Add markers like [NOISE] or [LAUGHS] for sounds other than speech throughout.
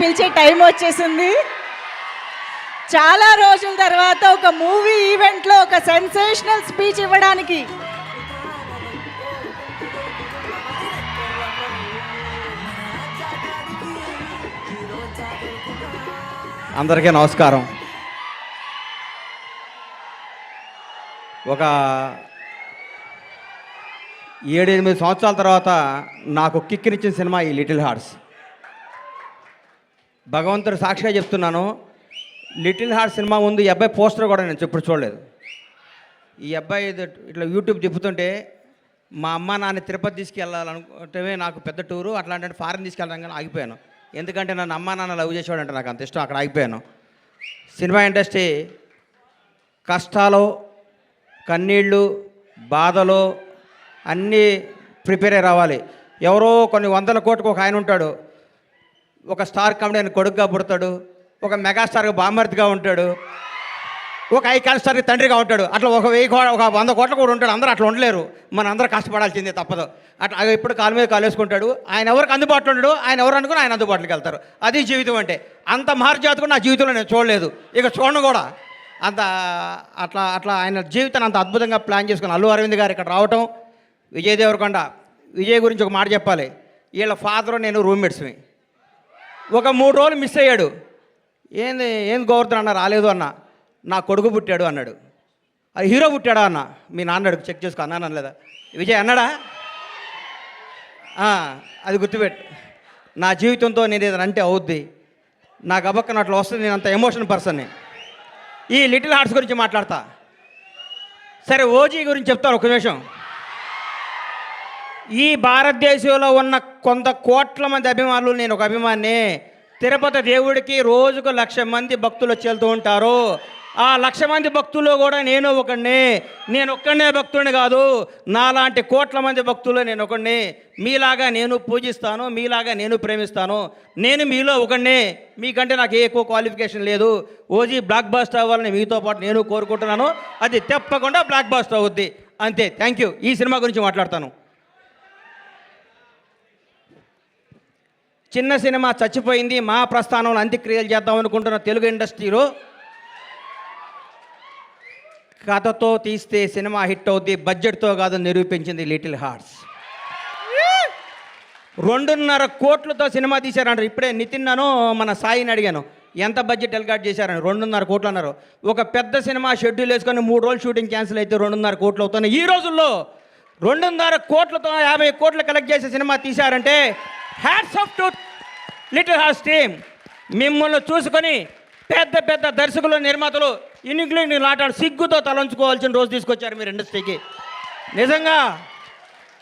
పిలిచే టైం వచ్చేసింది. చాలా రోజుల తర్వాత ఒక మూవీ ఈవెంట్లో ఒక సెన్సేషనల్ స్పీచ్ ఇవ్వడానికి. అందరికీ నమస్కారం. ఒక ఏడెనిమిది సంవత్సరాల తర్వాత నాకు కిక్కినిచ్చిన సినిమా ఈ లిటిల్ హార్ట్స్. భగవంతుడు సాక్షిగా చెప్తున్నాను లిటిల్ హార్ట్ సినిమా ముందు ఈ అబ్బాయి పోస్టర్ కూడా నేను ఇప్పుడు చూడలేదు. ఈ అబ్బాయి ఇట్లా యూట్యూబ్ తిప్పుతుంటే మా అమ్మ నాన్న తిరుపతి తీసుకెళ్ళాలనుకుంటే నాకు పెద్ద టూరు అట్లాంటి ఫారెన్ తీసుకెళ్ళడం కానీ ఆగిపోయాను. ఎందుకంటే నన్ను అమ్మ నాన్న లవ్ చేసేవాడంటే నాకు అంత ఇష్టం అక్కడ ఆగిపోయాను. సినిమా ఇండస్ట్రీ కష్టాలు కన్నీళ్ళు బాధలు అన్నీ ప్రిపేర్ అయ్యి రావాలి. ఎవరో కొన్ని వందల కోట్లకు ఒక ఆయన ఉంటాడు ఒక స్టార్ కామెడీ కొడుకుగా పుడతాడు ఒక మెగాస్టార్కి బామర్తిగా ఉంటాడు ఒక ఐకాన్ స్టార్కి తండ్రిగా ఉంటాడు. అట్లా ఒక వెయ్యి కోట ఒక వంద కోట్ల కూడా ఉంటాడు. అందరూ అట్లా ఉండలేరు. మన అందరూ కష్టపడాల్సిందే తప్పదు. అట్లా అవి ఎప్పుడు కాలు మీద కాలు వేసుకుంటాడు. ఆయన ఎవరికి అందుబాటులో ఉండడు ఆయన ఎవరు అనుకుని ఆయన అందుబాటులోకి వెళ్తారు. అది జీవితం అంటే. అంత మహర్జాతకు నా జీవితంలో నేను చూడలేదు. ఇక చూడను కూడా. అంత అట్లా అట్లా ఆయన జీవితాన్ని అంత అద్భుతంగా ప్లాన్ చేసుకుని అల్లు అరవింద్ గారు ఇక్కడ రావటం విజయ్ దేవరకొండ విజయ్ గురించి ఒక మాట చెప్పాలి. వీళ్ళ ఫాదర్ నేను రూమ్మేట్స్మి ఒక మూడు రోజులు మిస్ అయ్యాడు. ఏంది ఏంది గోవర్ధన్ అన్న రాలేదు అన్న. నా కొడుకు పుట్టాడు అన్నాడు. అది హీరో పుట్టాడా అన్న? మీ నాన్న అడుగు చెక్ చేసుకో అన్నాను అనలేదా విజయ్ అన్నాడా? అది గుర్తుపెట్టు. నా జీవితంతో నేను ఏదైనా అంటే అవుద్ది. నాకు అబక్కన అట్లా వస్తుంది నేను అంత ఎమోషన్ పర్సన్ని ఈ లిటిల్ హార్ట్స్ గురించి మాట్లాడతా. సరే ఓజీ గురించి చెప్తాను ఒక నిమిషం. ఈ భారతదేశంలో ఉన్న కొంత కోట్ల మంది అభిమానులు నేను ఒక అభిమాని. తిరుపతి దేవుడికి రోజుకు లక్ష మంది భక్తులు వచ్చి ఉంటారు. ఆ లక్ష మంది భక్తులు కూడా నేను ఒకడిని నేను ఒక్కడనే భక్తుడిని కాదు. నాలాంటి కోట్ల మంది భక్తులు నేను ఒకడిని మీలాగా నేను పూజిస్తాను మీలాగా నేను ప్రేమిస్తాను. నేను మీలో ఒకడిని మీకంటే నాకు ఏ ఎక్కువ క్వాలిఫికేషన్ లేదు. ఓజీ బ్లాక్ బాస్టర్ అవ్వాలని మీతో పాటు నేను కోరుకుంటున్నాను. అది తప్పకుండా బ్లాక్ బాస్టర్ అవుద్ది. అంతే. థ్యాంక్ యూ ఈ సినిమా గురించి మాట్లాడతాను. చిన్న సినిమా చచ్చిపోయింది మా ప్రస్థానంలో అంత్యక్రియలు చేద్దాం అనుకుంటున్న తెలుగు ఇండస్ట్రీలో. కథతో తీస్తే సినిమా హిట్ అవుద్ది బడ్జెట్తో కాదు నిరూపించింది లిటిల్ హార్ట్స్ రెండున్నర కోట్లతో సినిమా తీశారంటారు ఇప్పుడే నితిన్ అను మన సాయిని అడిగాను ఎంత బడ్జెట్ ఎల్గాట్ చేశారని. రెండున్నర కోట్లు అన్నారు. ఒక పెద్ద సినిమా షెడ్యూల్ వేసుకొని మూడు రోజులు షూటింగ్ క్యాన్సిల్ అయితే రెండున్నర కోట్లు అవుతున్నాయి. ఈ రోజుల్లో రెండున్నర కోట్లతో యాభై కోట్లు కలెక్ట్ చేసే సినిమా తీశారంటే hats off to Little Hearts team మిమ్మల్ని చూసుకొని పెద్ద పెద్ద దర్శకులు నిర్మాతలు ఇన్నింగ్లీని లాటాడు సిగ్గుతో తలంచుకోవాల్సిన రోజు తీసుకొచ్చారు మీరు ఇండస్ట్రీకి. నిజంగా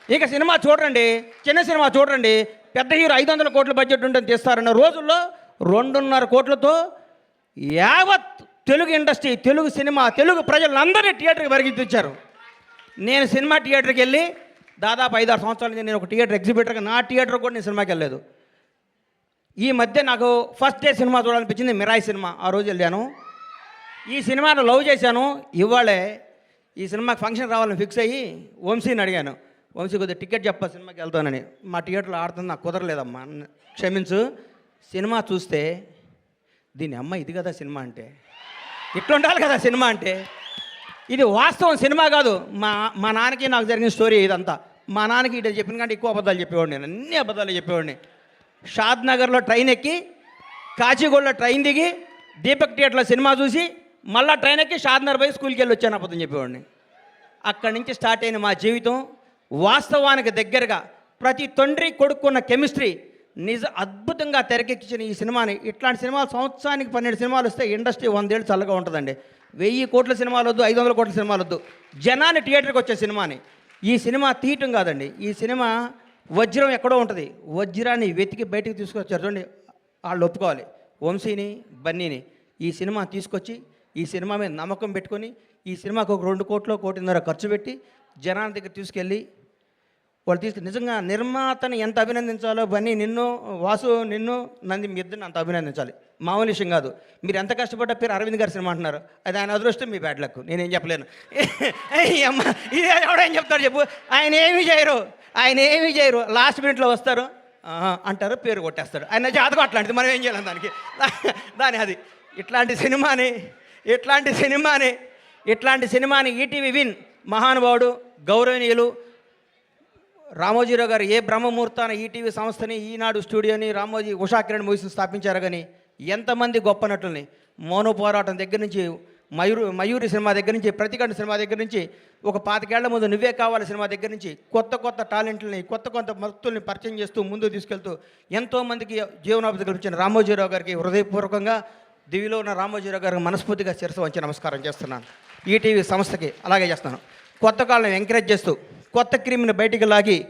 ఇక సినిమా చూడండి చిన్న సినిమా చూడండి పెద్ద హీరో ఐదు వందల కోట్ల బడ్జెట్ ఉంటుంది తీస్తారన్న రోజుల్లో రెండున్నర కోట్లతో యావత్ తెలుగు ఇండస్ట్రీ తెలుగు సినిమా తెలుగు ప్రజలందరినీ థియేటర్కి పరిగెత్తించారు నేను సినిమా థియేటర్కి వెళ్ళి దాదాపు ఐదారు సంవత్సరాల నుంచి నేను ఒక థియేటర్ ఎగ్జిబిటర్గా నా థియేటర్ కూడా నేను సినిమాకి వెళ్ళలేదు. ఈ మధ్య నాకు ఫస్ట్ డే సినిమా చూడాలనిపించింది మిరాయి సినిమా ఆ రోజు వెళ్ళాను. ఈ సినిమాను లవ్ చేశాను. ఇవాళే ఈ సినిమాకి ఫంక్షన్ రావాలని ఫిక్స్ అయ్యి వంశీని అడిగాను. వంశీ కొద్దిగా టికెట్ చెప్పా సినిమాకి వెళ్తానని. మా థియేటర్లో ఆడుతుంది నాకు కుదరలేదమ్మా క్షమించు. సినిమా చూస్తే దీని అమ్మ ఇది కదా సినిమా అంటే. ఇట్లా ఉండాలి కదా సినిమా అంటే. ఇది వాస్తవం సినిమా కాదు. మా మా నాన్నకి నాకు జరిగిన స్టోరీ ఇదంతా. మా నాన్నకి ఇటు చెప్పిన కంటే ఎక్కువ అబద్ధాలు చెప్పేవాడిని నేను. అన్ని అబద్ధాలు చెప్పేవాడిని. షాద్ నగర్లో ట్రైన్ ఎక్కి కాచిగూడలో ట్రైన్ దిగి దీపక్ థియేటర్లో సినిమా చూసి మళ్ళీ ట్రైన్ ఎక్కి షాద్నగర్ పోయి స్కూల్కి వెళ్ళి వచ్చాను అబద్ధం చెప్పేవాడిని. అక్కడి నుంచి స్టార్ట్ అయిన మా జీవితం వాస్తవానికి దగ్గరగా ప్రతి తండ్రి కొడుకున్న కెమిస్ట్రీ నిజ అద్భుతంగా తెరకెక్కించిన ఈ సినిమాని. ఇట్లాంటి సినిమాలు సంవత్సరానికి పన్నెండు సినిమాలు వస్తే ఇండస్ట్రీ వందేళ్ళు చల్లగా ఉంటుందండి. వెయ్యి కోట్ల సినిమాలు వద్దు ఐదు వందల కోట్ల సినిమాలు వద్దు జనాన్ని థియేటర్కి వచ్చే సినిమాని. ఈ సినిమా తీయటం కాదండి. ఈ సినిమా వజ్రం ఎక్కడో ఉంటుంది. వజ్రాన్ని వెతికి బయటికి తీసుకొచ్చారు చూడండి. వాళ్ళు ఒప్పుకోవాలి. వంశీని బన్నీని ఈ సినిమా తీసుకొచ్చి ఈ సినిమా మీద నమ్మకం పెట్టుకొని ఈ సినిమాకు ఒక రెండు కోట్లు కోటిన్నర ఖర్చు పెట్టి జనాల దగ్గర తీసుకెళ్ళి వాళ్ళు తీసుకు నిజంగా నిర్మాతని ఎంత అభినందించాలో బన్నీ నిన్ను వాసు నిన్ను నంది మీ ఇద్దరిని అంత అభినందించాలి. మామూలు విషయం కాదు. మీరు ఎంత కష్టపడ్డ పేరు అరవింద్ గారి సినిమా అంటున్నారు. అది ఆయన అదృష్టం మీ బ్యాడ్ లక్ నేనేం చెప్పలేను. [LAUGHS] అమ్మ ఇది ఎవడేం చెప్తాడు చెప్పు. ఆయన ఏమి చేయరు. ఆయన ఏమి చేయరు. లాస్ట్ మినిట్లో వస్తారు. అంటారు పేరు కొట్టేస్తారు ఆయన జాతకం అట్లాంటిది. మనం ఏం చేయలేం దానికి. [LAUGHS] దాని అది. ఇట్లాంటి సినిమాని ఇట్లాంటి సినిమాని ఇట్లాంటి సినిమాని ఈటీవీ విన్ మహానుభావుడు గౌరవనీయులు రామోజీరావు గారు ఏ బ్రహ్మముహూర్తాన ఈటీవీ సంస్థని ఈనాడు స్టూడియోని రామోజీ ఉషా కిరణ్ మూవీస్ని స్థాపించారు కానీ ఎంతమంది గొప్ప నటుల్ని మౌన పోరాటం దగ్గర నుంచి మయూరు మయూరి సినిమా దగ్గర నుంచి ప్రతికండ సినిమా దగ్గర నుంచి ఒక పాతికేళ్ళ ముందు నువ్వే కావాలి సినిమా దగ్గర నుంచి కొత్త కొత్త టాలెంట్లని కొత్త కొత్త భక్తుల్ని పరిచయం చేస్తూ ముందుకు తీసుకెళ్తూ ఎంతోమందికి జీవనోపాధి కల్పించిన రామోజీరావు గారికి హృదయపూర్వకంగా దివిలో ఉన్న రామోజీరావు గారికి మనస్ఫూర్తిగా శిరస వంచి నమస్కారం చేస్తున్నాను. ఈటీవీ సంస్థకి అలాగే చేస్తున్నాను కొత్త కాలం ఎంకరేజ్ చేస్తూ కొత్త క్రీమ్ని బయటికి లాగి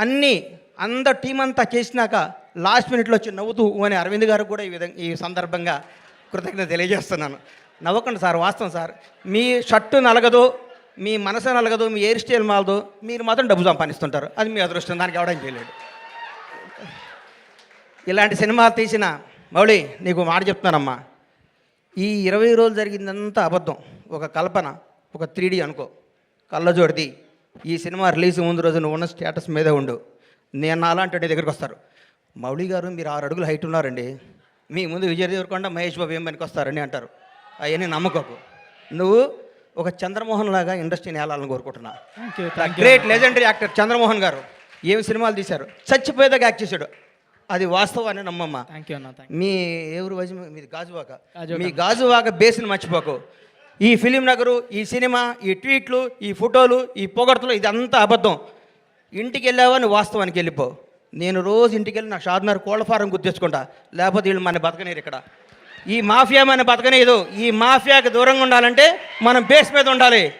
అన్నీ అంద టీం అంతా చేసినాక లాస్ట్ మినిట్లో వచ్చి నవ్వుతూ అని అరవింద్ గారు కూడా ఈ విధంగా ఈ సందర్భంగా కృతజ్ఞత తెలియజేస్తున్నాను. నవ్వకండి సార్ వాస్తవం సార్. మీ షర్టు నలగదు మీ మనసు నలగదు మీ హెయిర్ స్టైల్ మాలదు మీరు మాత్రం డబ్బు సంపాదిస్తుంటారు. అది మీ అదృష్టం దానికి ఎవడం చేయలేడు. ఇలాంటి సినిమాలు తీసిన మౌళి నీకు మాట చెప్తున్నానమ్మా. ఈ ఇరవై రోజులు జరిగిందంతా అబద్ధం. ఒక కల్పన ఒక త్రీ అనుకో. కళ్ళజోడిది. ఈ సినిమా రిలీజ్ ముందు రోజు నువ్వు ఉన్న స్టేటస్ మీదే ఉండు. నేను అలాంటి దగ్గరికి వస్తారు. మౌళి గారు మీరు ఆరు అడుగులు హైట్ ఉన్నారండి. మీ ముందు విజయ్ దేవరకొండ మహేష్ బాబు ఏం పనికి వస్తారని అంటారు. అవన్నీ నమ్మకోకు నువ్వు ఒక చంద్రమోహన్ లాగా ఇండస్ట్రీని వెళ్ళాలని కోరుకుంటున్నా. గ్రేట్ లెజెండరీ యాక్టర్ చంద్రమోహన్ గారు ఏం సినిమాలు తీశారు? చచ్చిపోయేదాకా యాక్ట్ చేశాడు. అది వాస్తవాన్ని నమ్మమ్మ. మీ ఎవరు మీది గాజువాక? గాజువాక. మీ గాజువాక బేస్ని మర్చిపోకు. ఈ ఫిలిం నగరు ఈ సినిమా ఈ ట్వీట్లు ఈ ఫోటోలు ఈ పొగడ్తలు ఇదంతా అబద్ధం. ఇంటికి వెళ్ళావా? నువ్వు వాస్తవానికి వెళ్ళిపో. నేను రోజు ఇంటికి వెళ్ళి నా షాద్నర్ కోళ్ళ ఫారం గుర్తించుకుంటా. లేకపోతే వీళ్ళు మన బతకనీరు ఇక్కడ. ఈ మాఫియా మన బతకనీయదు ఈ మాఫియాకి దూరంగా ఉండాలంటే మనం బేస్ మీద ఉండాలి.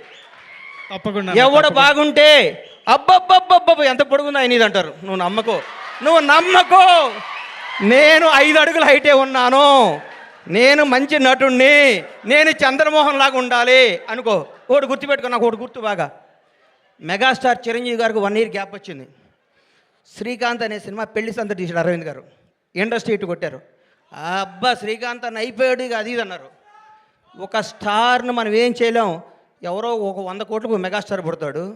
తప్పకుండా ఎవడు బాగుంటే అబ్బబ్బబ్బబ్బబ్బ ఎంత పొడుగుందో ఆయన ఇది అంటారు. నువ్వు నమ్మకో. నువ్వు నమ్మకో. నేను ఐదు అడుగుల హైటే ఉన్నాను. నేను మంచి నటుణ్ణి నేను చంద్రమోహన్ లాగా ఉండాలి అనుకో. ఒకటి గుర్తుపెట్టుకో నాకు ఒకటి గుర్తు బాగా. మెగాస్టార్ చిరంజీవి గారికి వన్ ఇయర్ గ్యాప్ వచ్చింది. శ్రీకాంత్ అనే సినిమా పెళ్ళి సంత తీసాడు అరవింద్ గారు. ఇండస్ట్రీ ఇటు కొట్టారు. అబ్బా శ్రీకాంత్ అని అయిపోయాడు ఇక అది ఇది అన్నారు. ఒక స్టార్ను మనం ఏం చేయలేం. ఎవరో ఒక వంద కోట్లకు మెగాస్టార్ పుడతాడు.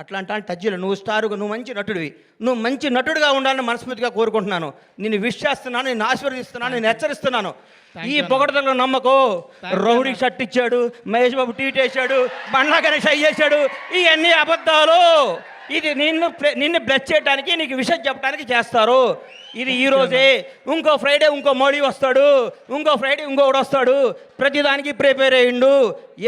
అట్లాంటి వాళ్ళు టచ్ చేయలేవు నువ్వు స్టార్ నువ్వు మంచి నటుడివి. నువ్వు మంచి నటుడిగా ఉండాలని మనస్ఫూర్తిగా కోరుకుంటున్నాను. నిన్ను విష్ చేస్తున్నాను నేను ఆశీర్వదిస్తున్నాను నేను హెచ్చరిస్తున్నాను. ఈ పొగడతలో నమ్మకో. రౌడీ షర్ట్ ఇచ్చాడు మహేష్ బాబు ట్వీట్ వేసాడు బండ్లా గణేష్ అయ్యేశాడు ఇవన్నీ అబద్ధాలు. ఇది నిన్ను నిన్ను బ్లెస్ చేయడానికి నీకు విషయం చెప్పడానికి చేస్తారు. ఇది ఈ రోజే ఇంకో ఫ్రైడే ఇంకో మోడీ వస్తాడు. ఇంకో ఫ్రైడే ఇంకొకడు వస్తాడు. ప్రతిదానికి ప్రిపేర్ అయ్యిండు.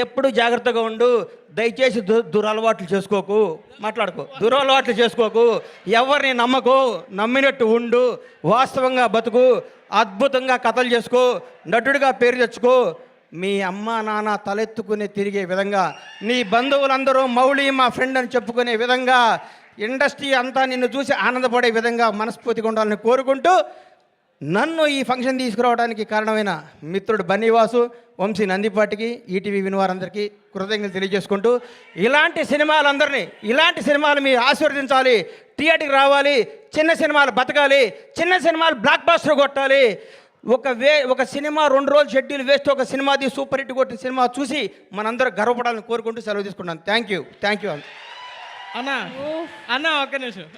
ఎప్పుడు జాగ్రత్తగా ఉండు. దయచేసి దు దురలవాట్లు చేసుకోకు. మాట్లాడుకో. దురలవాట్లు చేసుకోకు. ఎవరిని నమ్మకు నమ్మినట్టు ఉండు వాస్తవంగా బతుకు అద్భుతంగా కథలు చేసుకో నటుడిగా పేరు తెచ్చుకో. మీ అమ్మ నాన్న తలెత్తుకుని తిరిగే విధంగా నీ బంధువులందరూ మౌళి మా ఫ్రెండ్ అని చెప్పుకునే విధంగా ఇండస్ట్రీ అంతా నిన్ను చూసి ఆనందపడే విధంగా మనస్ఫూర్తిగా ఉండాలని కోరుకుంటూ నన్ను ఈ ఫంక్షన్ తీసుకురావడానికి కారణమైన మిత్రుడు బన్నీవాసు వంశీ నందిపాటికి ఈటీవీ వినివారందరికీ కృతజ్ఞతలు తెలియజేసుకుంటూ ఇలాంటి సినిమాలందరినీ ఇలాంటి సినిమాలు మీరు ఆశీర్వదించాలి థియేటర్కి రావాలి చిన్న సినిమాలు బతకాలి చిన్న సినిమాలు బ్లాక్ బాస్టర్ కొట్టాలి. ఒక వే ఒక సినిమా రెండు రోజులు షెడ్యూల్ వేస్ట్ ఒక సినిమాది సూపర్ హిట్ కొట్టిన సినిమా చూసి మనందరూ గర్వపడాలని కోరుకుంటూ సెలవు తీసుకుంటాను థ్యాంక్ యూ. థ్యాంక్ యూ అన్న అన్న ఒక్క నిమిషం.